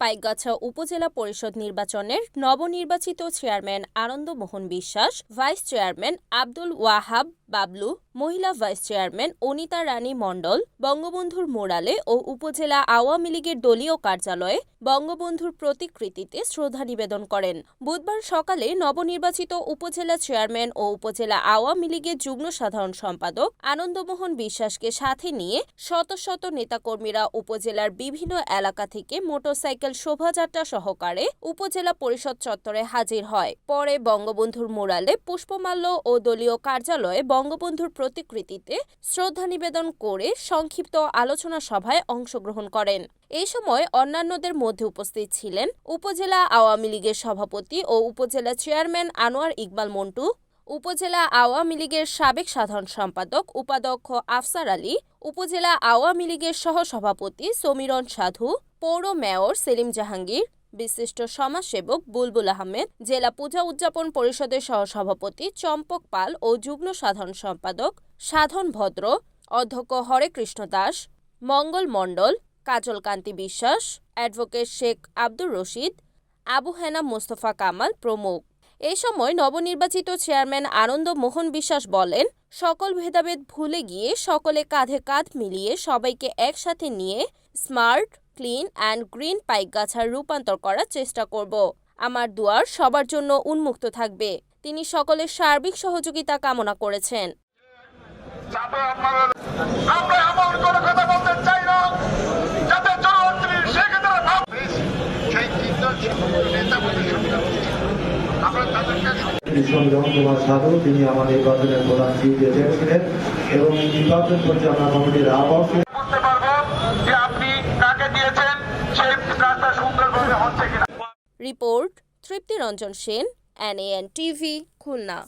পাইকগাছা উপজেলা পরিষদ নির্বাচনের নবনির্বাচিত chairman Anandamohan Biswas, vice chairman Abdul Wahab Bablu, মহিলা ভাইস চেয়ারম্যান অনিতা রানী মণ্ডল, বঙ্গবন্ধুর মোড়ালে ও উপজেলা আওয়ামী লীগের দলীয় কার্যালয়ে বঙ্গবন্ধুর প্রতিকৃতিতে শ্রদ্ধা নিবেদন করেন। বুধবার সকালে নবনির্বাচিত উপজেলা চেয়ারম্যান ও উপজেলা আওয়ামী লীগের যুগ্ম সাধারণ সম্পাদক আনন্দমোহন বিশ্বাসকে সাথে নিয়ে শত শত নেতাকর্মীরা উপজেলার বিভিন্ন এলাকা থেকে মোটরসাইকেল শোভাযাত্রা সহকারে উপজেলা পরিষদ চত্বরে হাজির হয়। পরে বঙ্গবন্ধুর মোড়ালে পুষ্পমাল্য ও দলীয় কার্যালয়ে বঙ্গবন্ধুর প্রতিকৃতিতে শ্রদ্ধা নিবেদন করে সংক্ষিপ্ত আলোচনা সভায় অংশগ্রহণ করেন। এই সময় অন্যান্যদের মধ্যে উপস্থিত ছিলেন উপজেলা আওয়ামী লীগের সভাপতি ও উপজেলা চেয়ারম্যান আনোয়ার ইকবাল মন্টু, উপজেলা আওয়ামী লীগের সাবেক সাধারণ সম্পাদক উপাধ্যক্ষ আফসার আলী, উপজেলা আওয়ামী লীগের সহসভাপতি সমীরণ সাধু, পৌর মেয়র সেলিম জাহাঙ্গীর, বিশিষ্ট সমাজসেবক বুলবুল আহমেদ, জেলা পূজা উদযাপন পরিষদের সহসভাপতি চম্পক পাল ও যুগ্ম সাধারণ সম্পাদক সাধন ভদ্র, অধ্যক্ষ হরে কৃষ্ণ দাস, মঙ্গল মণ্ডল কাজল কান্তি বিশ্বাস, অ্যাডভোকেট শেখ আব্দুর রশিদ, আবু হেনা মোস্তফা কামাল প্রমুখ। এই সময় নবনির্বাচিত চেয়ারম্যান আনন্দ মোহন বিশ্বাস বলেন, সকল ভেদাভেদ ভুলে গিয়ে সকলে কাঁধে কাঁধ মিলিয়ে সবাইকে একসাথে নিয়ে স্মার্ট, ক্লিন অ্যান্ড গ্রিন পাইকগাছার রূপান্তর করার চেষ্টা করব। আমার দুয়ার সবার জন্য উন্মুক্ত থাকবে। তিনি সকলের সার্বিক সহযোগিতা কামনা করেছেন। তিনি আমার নির্বাচনের প্রধান দিতে চেয়েছিলেন এবং নির্বাচন পরিচালনা কমিটির দিয়েছেন report Triptiranjan Sen NAN TV Khulna.